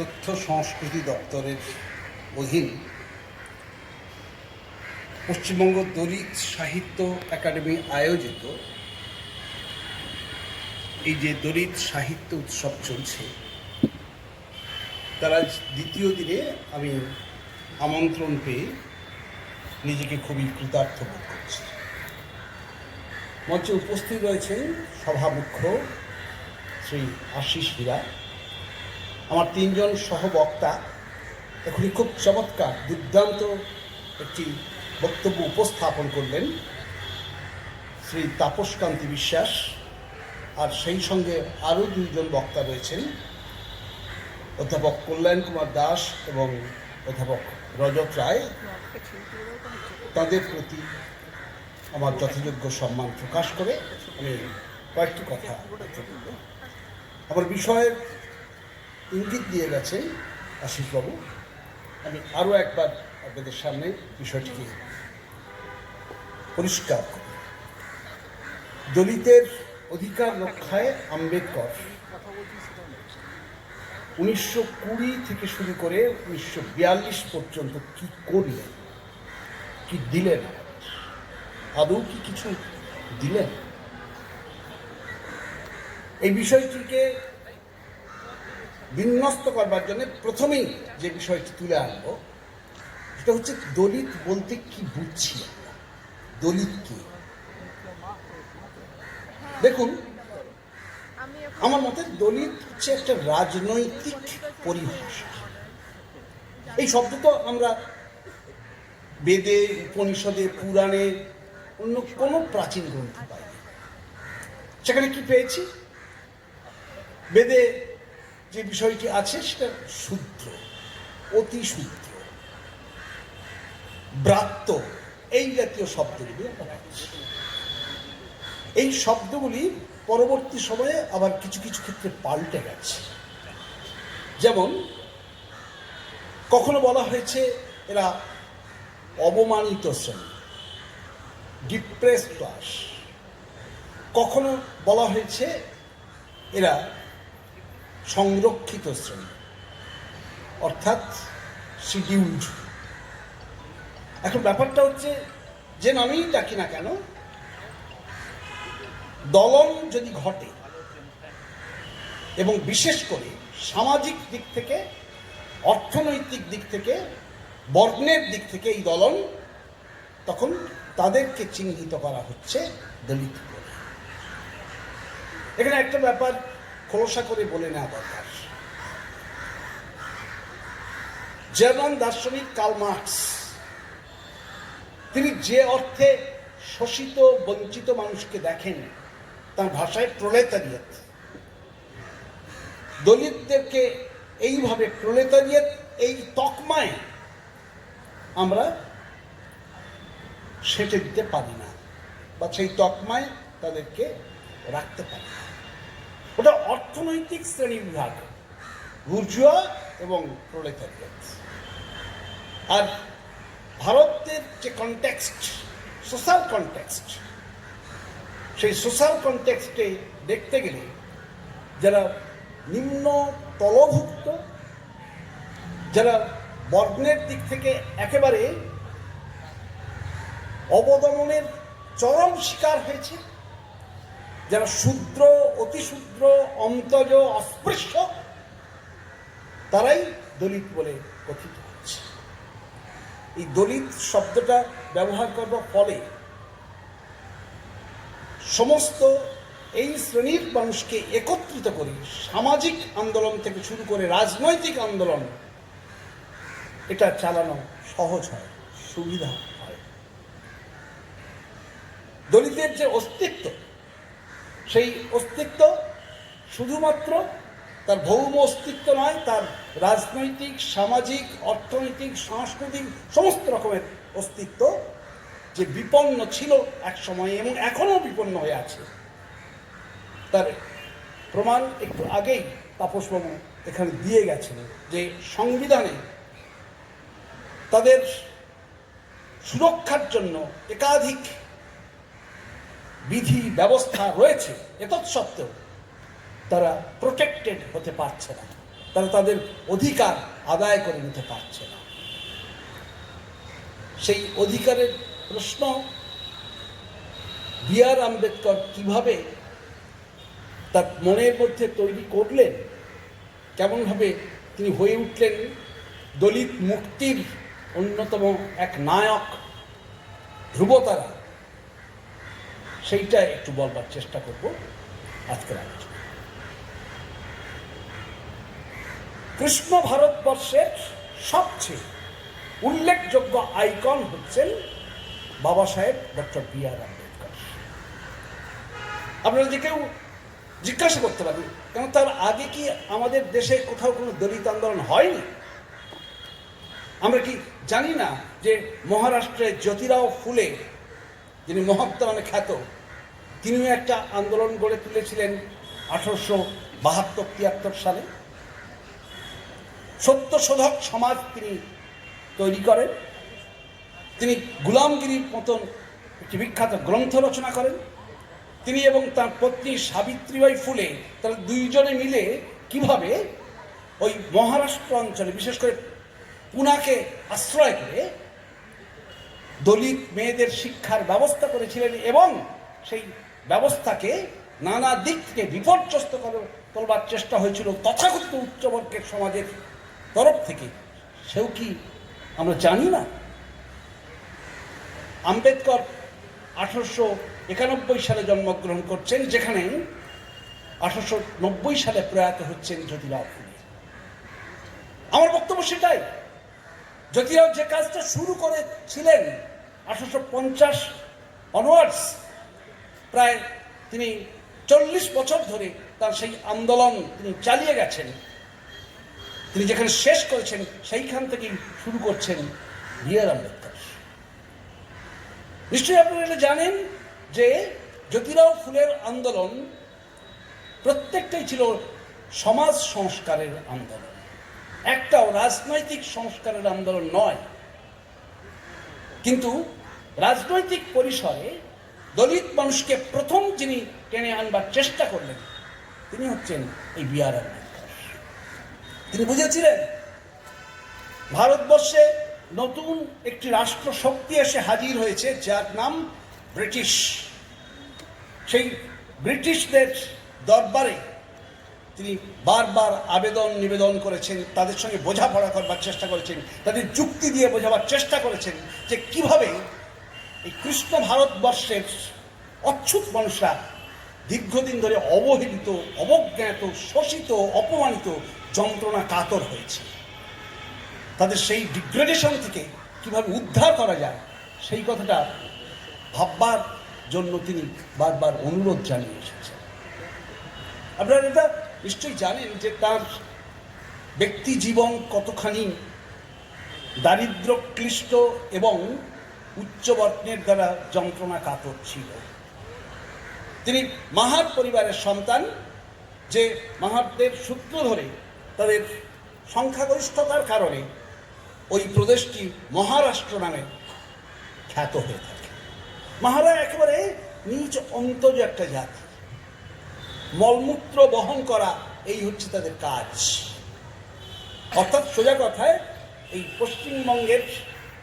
তথ্য সংস্কৃতি দপ্তরের অধীন পশ্চিমবঙ্গ দলিত সাহিত্য একাডেমি আয়োজিত এই যে দলিত সাহিত্য উৎসব চলছে, তার দ্বিতীয় দিনে আমি আমন্ত্রণ পেয়ে নিজেকে খুবই কৃতার্থ বোধ করছি। মঞ্চে উপস্থিত রয়েছেন সভামুখ্য শ্রী আশিস হীরা। আমার তিনজন সহবক্তা। এখনই খুব চমৎকার, দুর্দান্ত একটি বক্তব্য উপস্থাপন করলেন শ্রী তাপসকান্তি বিশ্বাস। আর সেই সঙ্গে আরও দুইজন বক্তা রয়েছেন, অধ্যাপক কল্যাণ কুমার দাস এবং অধ্যাপক রজত রায়। তাদের প্রতি আমার যথাযোগ্য সম্মান প্রকাশ করে আমি কয়েকটি কথা আমার বিষয়ের ইঙ্গিত দিয়ে গেছে আশিসবাবু আমি আরও একবার আপনাদের সামনে বিষয়টিকে পরিষ্কার করি। দলিতের অধিকার রক্ষায় আম্বেদকর। উনিশশো কুড়ি থেকে শুরু করে উনিশশো বিয়াল্লিশ পর্যন্ত কি করলেন? কি দিলেন? আদৌ কি কিছু দিলেন? এই বিষয়টিকে বিন্যস্ত করবার জন্য প্রথমেই যে বিষয়টি তুলে আনব, সেটা হচ্ছে দলিত বলতে কি বুঝছি দলিত কি? দেখুন, আমার মতে দলিত হচ্ছে একটা রাজনৈতিক পরিভাষা। এই শব্দ তো আমরা বেদে, উপনিষদে, পুরাণে অন্য কোনো প্রাচীন গ্রন্থ পাই না। সেখানে কি পেয়েছি? বেদে যে বিষয়টি আছে সেটা শুদ্ধ, অতি শুদ্ধ। ব্রাত্য, এই জাতীয় শব্দগুলি আমরা এই শব্দগুলি পরবর্তী সময়ে আবার কিছু কিছু ক্ষেত্রে পাল্টে গেছে। যেমন, কখনো বলা হয়েছে এরা অবমানিত শ্রেণি ডিপ্রেস ক্লাস। কখনো বলা হয়েছে এরা সংরক্ষিত শ্রেণি, অর্থাৎ শিডিউল্ড এখন ব্যাপারটা হচ্ছে, যে নামেই ডাকি না কেন দলন যদি ঘটে, এবং বিশেষ করে সামাজিক দিক থেকে, অর্থনৈতিক দিক থেকে, বর্ণের দিক থেকে এই দলন তখন তাদেরকে চিহ্নিত করা হচ্ছে দলিত এখানে একটা ব্যাপার খোলসা করে বলে নেওয়া দরকার। জার্মান দার্শনিক কার্ল মার্কস, তিনি যে অর্থে শোষিত, বঞ্চিত মানুষকে দেখেন, তার ভাষায় প্রলেতারিয়ত দলিতদেরকে এইভাবে প্রলেতারিয়ত এই তকমায় আমরা সেটে দিতে পারি না, বা সেই তকমায় তাদেরকে রাখতে পারি না। ওটা অর্থনৈতিক শ্রেণি বিভাগ। বুর্জুয়া এবং প্রলেতারিয়ত আর ভারতের যে কনটেক্সট সোশ্যাল কনটেক্সট সেই সোশ্যাল কনটেক্সটে দেখতে গেলে যারা নিম্ন তলভুক্ত, যারা বর্ণের দিক থেকে একেবারে অবদমনের চরম শিকার হয়েছে যারা শূদ্র অতিশূদ্র অন্তজ, অস্পৃশ্য, তারাই দলিত বলে কথিত হচ্ছে। এই দলিত শব্দটা ব্যবহার করবার ফলে সমস্ত এই শ্রেণির মানুষকে একত্রিত করে সামাজিক আন্দোলন থেকে শুরু করে রাজনৈতিক আন্দোলন, এটা চালানো সহজ হয়, সুবিধা হয়। দলিতের যে অস্তিত্ব সেই অস্তিত্ব শুধুমাত্র তার ভৌম অস্তিত্ব নয়, তার রাজনৈতিক, সামাজিক, অর্থনৈতিক, সাংস্কৃতিক সমস্ত রকমের অস্তিত্ব যে বিপন্ন ছিল এক সময় এবং এখনও বিপন্ন হয়ে আছে। তার প্রমাণ একটু আগেই তাপসবাবু এখানে দিয়ে গেছেন যে সংবিধানে তাদের সুরক্ষার জন্য একাধিক বিধি ব্যবস্থা রয়েছে এতৎসত্ত্বেও তারা প্রোটেক্টেড হতে পারছে না। তারা তাদের অধিকার আদায় করে নিতে পারছে না। সেই অধিকারের প্রশ্ন বি আর আম্বেদকর কীভাবে তার মনের মধ্যে তৈরি করলেন? কেমনভাবে তিনি হয়ে উঠলেন? দলিত মুক্তির অন্যতম এক নায়ক ধ্রুবতারা সেইটা একটু বলবার চেষ্টা করব আজকের আলোচনা। কৃষ্ণ ভারতবর্ষের সবচেয়ে উল্লেখযোগ্য আইকন হচ্ছেন বাবা সাহেব ডক্টর বি আর আম্বেদকর। আপনারা যে কেউ জিজ্ঞাসা করতে পারেন, কেন তার আগে কি আমাদের দেশে কোথাও কোনো দলিত আন্দোলন হয়নি? আমরা কি জানি না যে মহারাষ্ট্রে জ্যোতিরাও ফুলে, যিনি মহাত্মা নামে খ্যাত তিনিও একটা আন্দোলন গড়ে তুলেছিলেন আঠারোশো বাহাত্তর তিয়াত্তর সালে। সত্যশোধক সমাজ তিনি তৈরি করেন। তিনি গুলামগিরির মতন একটি বিখ্যাত গ্রন্থ রচনা করেন। তিনি এবং তার পত্নী সাবিত্রীবাই ফুলে তারা দুইজনে মিলে কীভাবে ওই মহারাষ্ট্র অঞ্চলে, বিশেষ করে পুনাকে আশ্রয় করে দলিত মেয়েদের শিক্ষার ব্যবস্থা করেছিলেন এবং সেই ব্যবস্থাকে নানা দিক থেকে বিপর্যস্ত কর- করবার চেষ্টা হয়েছিল। তথাকথিত উচ্চবর্গের সমাজের তরফ থেকে। সেও কি আমরা জানি না? আম্বেদকর আঠারোশো একানব্বই সালে জন্মগ্রহণ করছেন, যেখানে আঠারোশো নব্বই সালে প্রয়াত হচ্ছেন জ্যোতিরাও ফুলে। আমার বক্তব্য সেটাই। জ্যোতিরাও যে কাজটা শুরু করেছিলেন, আঠারোশো পঞ্চাশ অনওয়ার্ডস প্রায় তিনি চল্লিশ বছর ধরে তার সেই আন্দোলন তিনি চালিয়ে গেছেন। তিনি যেখানে শেষ করেছেন, সেইখান থেকেই শুরু করছেন বি আর আম্বেদকর। নিশ্চয়ই আপনারা জানেন যে জ্যোতিরাও ফুলের আন্দোলন প্রত্যেকটাই ছিল সমাজ সংস্কারের আন্দোলন। একটাও রাজনৈতিক সংস্কারের আন্দোলন নয়। কিন্তু রাজনৈতিক পরিসরে দলিত মানুষকে প্রথম যিনি টেনে আনবার চেষ্টা করলেন, তিনি হচ্ছেন এই বি আর আম্বেদকর তিনি বুঝেছিলেন, ভারতবর্ষে নতুন একটি রাষ্ট্র শক্তি এসে হাজির হয়েছে, যার নাম ব্রিটিশ। সেই ব্রিটিশদের দরবারে তিনি বারবার আবেদন নিবেদন করেছেন, তাদের সঙ্গে বোঝাপড়া করবার চেষ্টা করেছেন, তাদের যুক্তি দিয়ে বোঝাবার চেষ্টা করেছেন যে কীভাবে এই কৃষ্ণ ভারতবর্ষের অচ্ছুত মানুষরা দীর্ঘদিন ধরে অবহেলিত, অবজ্ঞাত, শোষিত, অপমানিত যন্ত্রণা কাতর হয়েছে। তাদের সেই ডিগ্রেডেশন থেকে কীভাবে উদ্ধার করা যায়, সেই কথাটা ভাববার জন্য তিনি বারবার অনুরোধ জানিয়ে এসেছেন। আপনারা এটা নিশ্চয়ই জানেন যে তার ব্যক্তি জীবন কতখানি দারিদ্র ক্লিষ্ট এবং উচ্চবর্ণের দ্বারা যন্ত্রণা কাতর ছিল। তিনি মাহার পরিবারের সন্তান, যে মাহারদের সূত্র ধরে তাদের সংখ্যাগরিষ্ঠতার কারণে ওই প্রদেশটি মহারাষ্ট্র নামে খ্যাত হয়ে থাকে। মাহারা একেবারে নিজ অন্তজ একটা জাতি। মলমূত্র বহন করা এই হচ্ছে তাদের কাজ। অর্থাৎ সোজা কথায় এই পশ্চিমবঙ্গের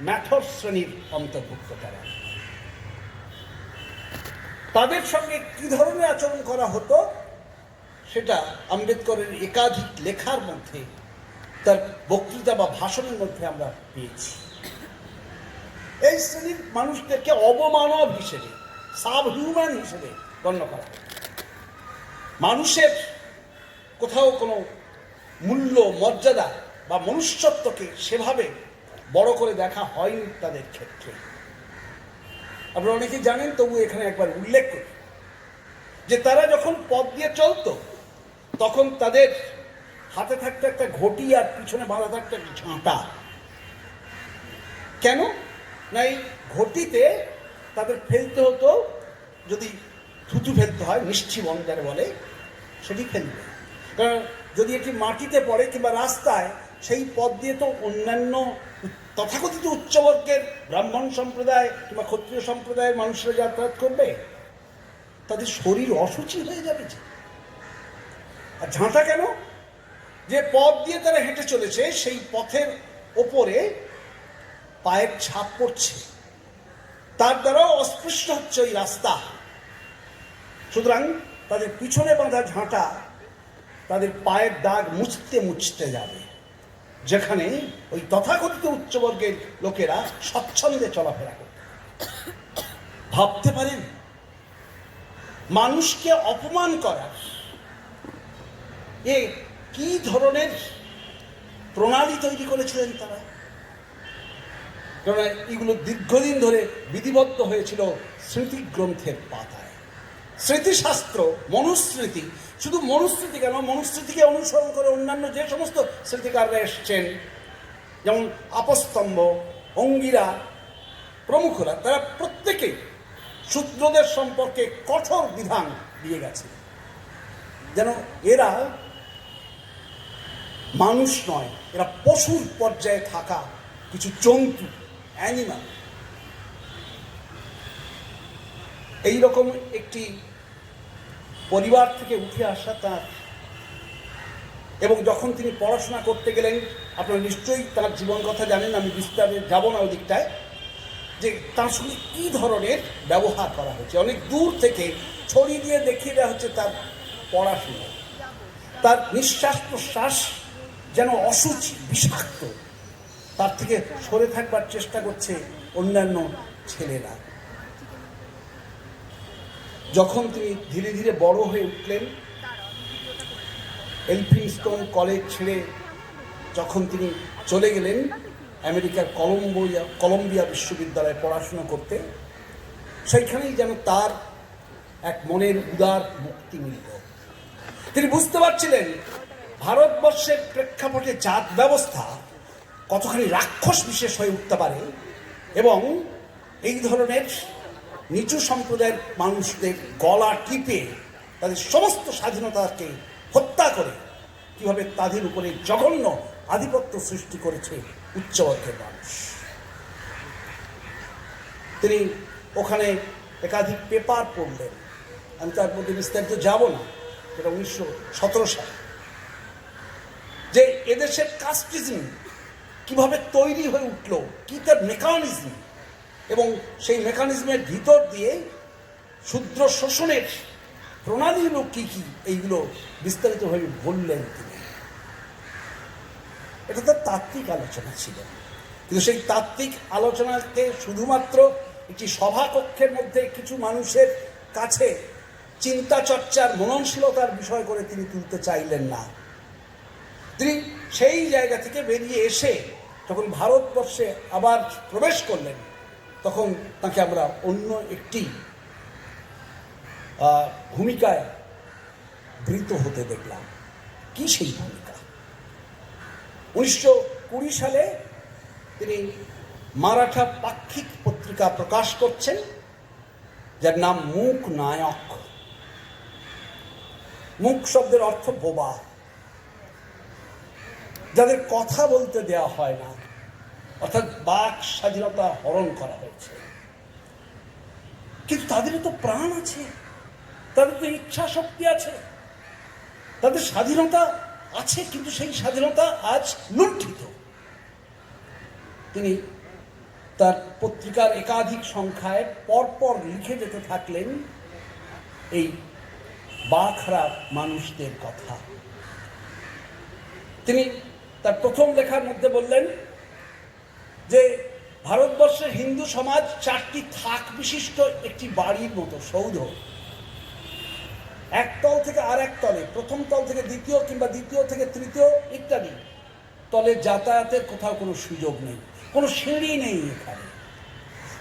ম্যাথর শ্রেণির অন্তর্ভুক্ত তারা। তাদের সঙ্গে কি ধরনের আচরণ করা হতো, সেটা আম্বেদকরের একাধিক লেখার মধ্যে, তার বক্তৃতা বা ভাষণের মধ্যে আমরা পেয়েছি। এই শ্রেণির মানুষদেরকে অবমানব হিসেবে সাব হিউম্যান হিসেবে গণ্য করা মানুষের কোথাও কোনো মূল্য, মর্যাদা বা মনুষ্যত্বকে সেভাবে বড় করে দেখা হয়নি তাদের ক্ষেত্রে। আপনারা অনেকে জানেন, তবু এখানে একবার উল্লেখ করি, যে তারা যখন পথ দিয়ে চলতো, তখন তাদের হাতে থাকতো একটা ঘটি আর পিছনে বাঁধা থাকতো একটা ঝাঁটা। কেন? না, এই ঘটিতে তাদের ফেলতে হতো, যদি থুতু ফেলতে হয়, মিষ্টি বন্দার বলে, সেটি ফেলবে। কারণ যদি এটি মাটিতে পড়ে কিংবা রাস্তায় সেই পথ দিয়ে তো অন্যান্য তথাকথিত উচ্চবর্গের ব্রাহ্মণ সম্প্রদায় কিংবা ক্ষত্রিয় সম্প্রদায়ের মানুষরা যাতায়াত করবে? তাদের শরীর অসুচি হয়ে যাবে যে। আর ঝাঁটা কেন? যে পথ দিয়ে তারা হেঁটে চলেছে, সেই পথের ওপরে পায়ের ছাপ পড়ছে। তার দ্বারাও অস্পৃশ্য হচ্ছে ওই রাস্তা। সুতরাং তাদের পিছনে বাঁধা ঝাঁটা তাদের পায়ের দাগ মুছতে মুছতে যাবে। যেখানে ওই তথাকথিত উচ্চবর্গের লোকেরা স্বচ্ছন্দে চলাফেরা করবে ভাবতে পারেন, মানুষকে অপমান করার এ কি ধরনের প্রণালী তৈরি করেছিলেন তারা? কারণ এগুলো দীর্ঘদিন ধরে বিধিবদ্ধ হয়েছিল স্মৃতিগ্রন্থের পাতায়। স্মৃতিশাস্ত্র, মনুস্মৃতি শুধু মনুস্মৃতি কেন? মনুস্মৃতিকে অনুসরণ করে অন্যান্য যে সমস্ত স্মৃতিকাররা এসছেন, যেমন আপস্তম্ভ, অঙ্গিরা, প্রমুখরা, তারা প্রত্যেকেই শূদ্রদের সম্পর্কে কঠোর বিধান দিয়ে গেছে। যেন এরা মানুষ নয়, এরা পশুর পর্যায়ে থাকা কিছু জন্তু অ্যানিমাল এই রকম একটি পরিবার থেকে উঠে আসা তার। এবং যখন তিনি পড়াশোনা করতে গেলেন, আপনারা নিশ্চয়ই তার জীবন কথা জানেন, আমি বিস্তারে যাব না ওই দিকটায়, যে তার সঙ্গে কী ধরনের ব্যবহার করা হয়েছে। অনেক দূর থেকে ছড়ি দিয়ে দেখিয়ে দেওয়া হচ্ছে তার পড়াশোনা। তার নিঃশ্বাস প্রশ্বাস যেন অসুচি, বিষাক্ত। তার থেকে সরে থাকবার চেষ্টা করছে অন্যান্য ছেলেরা। যখন তিনি ধীরে ধীরে বড় হয়ে উঠলেন, এলফিনস্টোন কলেজ ছেড়ে যখন তিনি চলে গেলেন আমেরিকার কলম্বিয়া কলম্বিয়া বিশ্ববিদ্যালয়ে পড়াশোনা করতে, সেইখানেই যেন তার এক মনের উদার মুক্তি মিলল। তিনি বুঝতে পারছিলেন ভারতবর্ষের প্রেক্ষাপটে জাত ব্যবস্থা কতখানি রাক্ষস বিশেষ হয়ে উঠতে পারে এবং এই ধরনের নিচু সম্প্রদায়ের মানুষদের গলা টিপে তাদের সমস্ত স্বাধীনতাকে হত্যা করে কীভাবে তাদের উপরে জঘন্য আধিপত্য সৃষ্টি করেছে উচ্চবর্গের মানুষ। তিনি ওখানে একাধিক পেপার পড়লেন। আমি তার মধ্যে বিস্তারিত যাব না, যেটা উনিশশো সতেরো সালে। যে এদেশের কাস্টিজম কীভাবে তৈরি হয়ে উঠল, কি তার মেকানিজম এবং সেই মেকানিজমের ভিতর দিয়ে ক্ষুদ্র শোষণের প্রণালীগুলো কী কী? এইগুলো বিস্তারিতভাবে বললেন তিনি। এটা তার তাত্ত্বিক আলোচনা ছিল। কিন্তু সেই তাত্ত্বিক আলোচনাকে শুধুমাত্র একটি সভাকক্ষের মধ্যে কিছু মানুষের কাছে চিন্তা চর্চার মননশীলতার বিষয় করে তিনি তুলতে চাইলেন না। তিনি সেই জায়গা থেকে বেরিয়ে এসে যখন ভারতবর্ষে আবার প্রবেশ করলেন তখন তাকে আমরা অন্য একটি ভূমিকায় বৃত হতে দেখলাম। কি সেই ভূমিকা? উনিশশো কুড়ি সালে তিনি মারাঠা পাক্ষিক পত্রিকা প্রকাশ করছেন, যার নাম মুখ নায়ক। মুখ শব্দের অর্থ বোবা। যাদের কথা বলতে দেওয়া হয় না অর্থাৎ বাক স্বাধীনতা হরণ করা হয়েছে। কিন্তু তাদের তো প্রাণ আছে, তাদের তো ইচ্ছা শক্তি আছে, তাদের স্বাধীনতা আছে, কিন্তু সেই স্বাধীনতা আজ লুণ্ঠিত। তিনি তার পত্রিকার একাধিক সংখ্যায় পরপর লিখে যেতে থাকলেন এই বাখরা মানুষদের কথা। তিনি তার প্রথম লেখার মধ্যে বললেন যে ভারতবর্ষের হিন্দু সমাজ চারটি থাক বিশিষ্ট একটি বাড়ির মতো, সৌধ। এক তল থেকে আর এক তলে, প্রথম তল থেকে দ্বিতীয় কিংবা দ্বিতীয় থেকে তৃতীয় ইত্যাদি। তলে যাতায়াতের কোথাও কোনো সুযোগ নেই, কোনো সিঁড়ি নেই এখানে।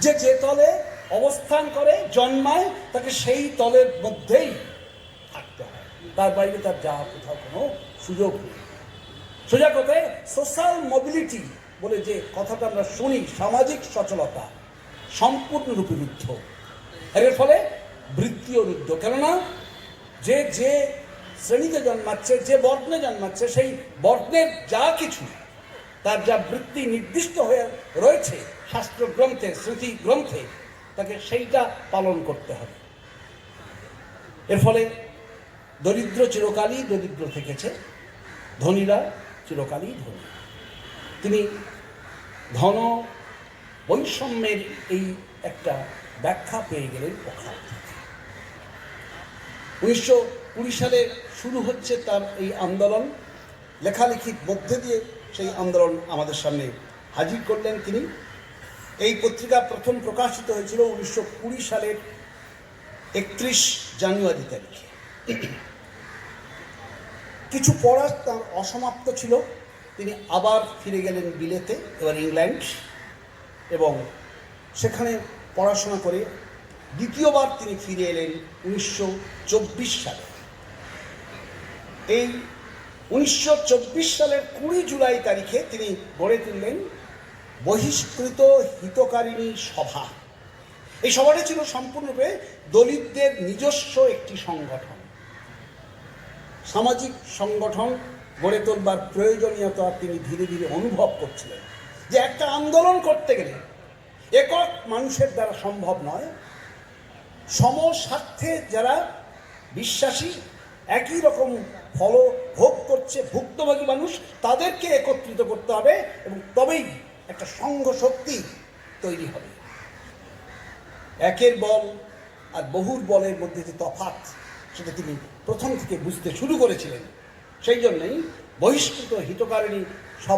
যে যে তলে অবস্থান করে, জন্মায়, তাকে সেই তলের মধ্যেই থাকতে হয়। তার বাইরে তার যাওয়ার কোথাও কোনো সুযোগ নেই। সোজা কথায় সোশ্যাল মোবিলিটি বলে যে কথাটা আমরা শুনি, সামাজিক সচলতা, সম্পূর্ণরূপে রুদ্ধ। এর ফলে বৃত্তিও রুদ্ধ। কেননা যে যে শ্রেণীতে জন্মাচ্ছে, যে বর্ণে জন্মাচ্ছে, সেই বর্ণের যা কিছু, তার যা বৃত্তি নির্দিষ্ট হয়ে রয়েছে, শাস্ত্রগ্রন্থে স্মৃতি গ্রন্থে তাকে সেইটা পালন করতে হবে। এর ফলে দরিদ্র চিরকালই দরিদ্র থেকেছে, ধনীরা চিরকালই ধনী। তিনি ধন বৈষম্যের এই একটা ব্যাখ্যা পেয়ে গেলেন থেকে উনিশশো কুড়ি সালে শুরু হচ্ছে তার এই আন্দোলন। লেখালেখির মধ্যে দিয়ে সেই আন্দোলন আমাদের সামনে হাজির করলেন তিনি। এই পত্রিকা প্রথম প্রকাশিত হয়েছিল উনিশশো কুড়ি সালের একত্রিশ জানুয়ারি তারিখে কিছু পড়া তার অসমাপ্ত ছিল। তিনি আবার ফিরে গেলেন বিলেতে, এবার ইংল্যান্ড। এবং সেখানে পড়াশোনা করে দ্বিতীয়বার তিনি ফিরে এলেন উনিশশো চব্বিশ সালে। এই উনিশশো চব্বিশ সালের কুড়ি জুলাই তারিখে তিনি গড়ে তুললেন বহিষ্কৃত হিতকারিণী সভা। এই সভাটি ছিল সম্পূর্ণরূপে দলিতদের নিজস্ব একটি সংগঠন। সামাজিক সংগঠন গড়ে তোলবার প্রয়োজনীয়তা তিনি ধীরে ধীরে অনুভব করছিলেন। যে একটা আন্দোলন করতে গেলে একক মানুষের দ্বারা সম্ভব নয়। সমস্বার্থে যারা বিশ্বাসী, একই রকম ফল ভোগ করছে ভুক্তভোগী মানুষ, তাদেরকে একত্রিত করতে হবে এবং তবেই একটা সংঘ শক্তি তৈরি হবে। একের বল আর বহুর বলের মধ্যে যে তফাৎ, সেটা তিনি প্রথম থেকে বুঝতে শুরু করেছিলেন। সেই জন্যই বহিষ্কৃত হিতকারিণী সভা